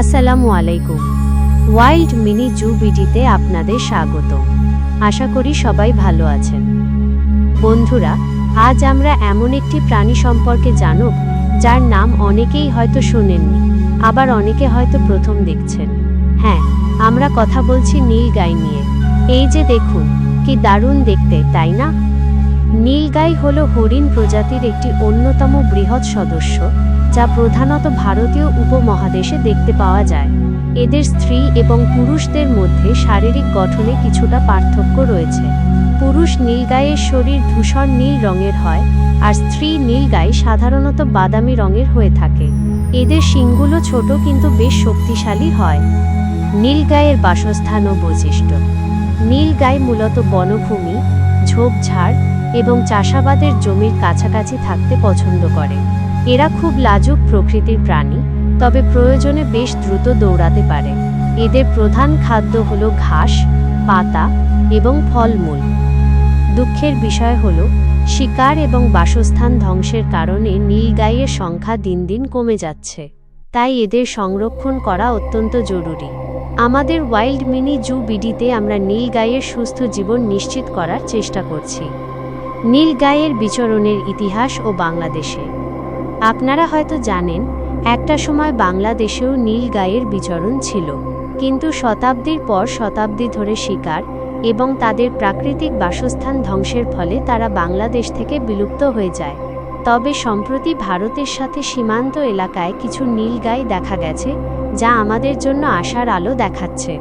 আসসালামু আলাইকুম। Wild mini zoo বিডিতে আপনাদের স্বাগত। আশা করি সবাই ভালো আছেন। বন্ধুরা, আজ আমরা এমন একটি প্রাণী সম্পর্কে জানব যার নাম অনেকেই হয়তো শোনেননি, আবার অনেকে হয়তো প্রথম দেখছেন। হ্যাঁ আমরা কথা বলছি নীলগাই নিয়ে। এই যে দেখুন, কি দারুণ দেখতে, তাই না? নীলগাই হল হরিণ প্রজাতির একটি অন্যতম বৃহৎ সদস্য, যা প্রধানত ভারতীয় উপমহাদেশে দেখতে পাওয়া যায়। এদের স্ত্রী এবং পুরুষদের মধ্যে শারীরিক গঠনে কিছুটা পার্থক্য রয়েছে। পুরুষ নীলগাইয়ের শরীর ধূসর নীল রঙের হয়, আর স্ত্রী নীলগাই সাধারণত বাদামি রঙের হয়ে থাকে। এদের শিংগুলো ছোট কিন্তু বেশ শক্তিশালী হয়। নীলগাইয়ের বাসস্থান ও বৈশিষ্ট্য। নীলগাই মূলত বনভূমি, ঝোপঝাড় এবং চাষাবাদের জমির কাছাকাছি থাকতে পছন্দ করে। এরা খুব লাজুক প্রকৃতির প্রাণী, তবে প্রয়োজনে বেশ দ্রুত দৌড়াতে পারে। এদের প্রধান খাদ্য হল ঘাস, পাতা এবং ফলমূল। দুঃখের বিষয় হল, শিকার এবং বাসস্থান ধ্বংসের কারণে নীলগাইয়ের সংখ্যা দিন দিন কমে যাচ্ছে। তাই এদের সংরক্ষণ করা অত্যন্ত জরুরি। আমাদের ওয়াইল্ড মিনি জু বিডিতে আমরা নীলগাইয়ের সুস্থ জীবন নিশ্চিত করার চেষ্টা করছি। নীলগাইয়ের বিচরণের ইতিহাস ও বাংলাদেশে। আপনারা হয়তো জানেন, একটা সময় বাংলাদেশেও নীলগাইয়ের বিচরণ ছিল, কিন্তু শতাব্দীর পর শতাব্দী ধরে শিকার এবং তাদের প্রাকৃতিক বাসস্থান ধ্বংসের ফলে তারা বাংলাদেশ থেকে বিলুপ্ত হয়ে যায়। তবে সম্প্রতি ভারতের সাথে সীমান্ত এলাকায় কিছু নীলগাই দেখা গেছে, যা আমাদের জন্য আশার আলো দেখাচ্ছে।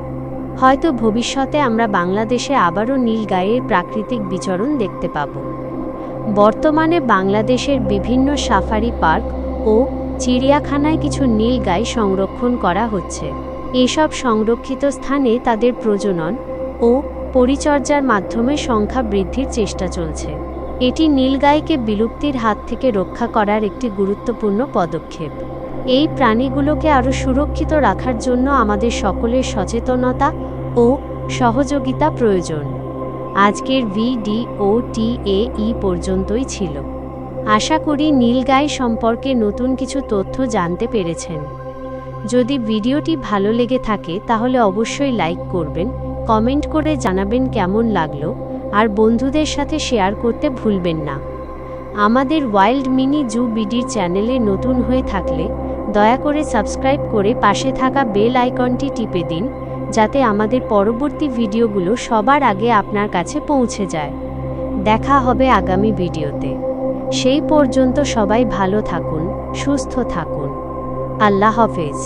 হয়তো ভবিষ্যতে আমরা বাংলাদেশে আবারও নীলগাইয়ের প্রাকৃতিক বিচরণ দেখতে পাব। বর্তমানে বাংলাদেশের বিভিন্ন সাফারি পার্ক ও চিড়িয়াখানায় কিছু নীলগাই সংরক্ষণ করা হচ্ছে। এসব সংরক্ষিত স্থানে তাদের প্রজনন ও পরিচর্যার মাধ্যমে সংখ্যা বৃদ্ধির চেষ্টা চলছে। এটি নীলগাইকে বিলুপ্তির হাত থেকে রক্ষা করার একটি গুরুত্বপূর্ণ পদক্ষেপ। এই প্রাণীগুলোকে আরও সুরক্ষিত রাখার জন্য আমাদের সকলের সচেতনতা ও সহযোগিতা প্রয়োজন। আজকের ভিডিও টি ই পর্যন্তই ছিল। আশা করি নীলগাই সম্পর্কে নতুন কিছু তথ্য জানতে পেরেছেন। যদি ভিডিওটি ভালো লেগে থাকে, তাহলে অবশ্যই লাইক করবেন, কমেন্ট করে জানাবেন কেমন লাগল, আর বন্ধুদের সাথে শেয়ার করতে ভুলবেন না। আমাদের ওয়াইল্ড মিনি জু বিডির চ্যানেলে নতুন হয়ে থাকলে দয়া করে সাবস্ক্রাইব করে পাশে থাকা বেল আইকনটি টিপে দিন, যাতে আমাদের পরবর্তী ভিডিওগুলো সবার আগে আপনার কাছে পৌঁছে যায়। দেখা হবে আগামী ভিডিওতে। সেই পর্যন্ত সবাই ভালো থাকুন, সুস্থ থাকুন। আল্লাহ হাফেজ।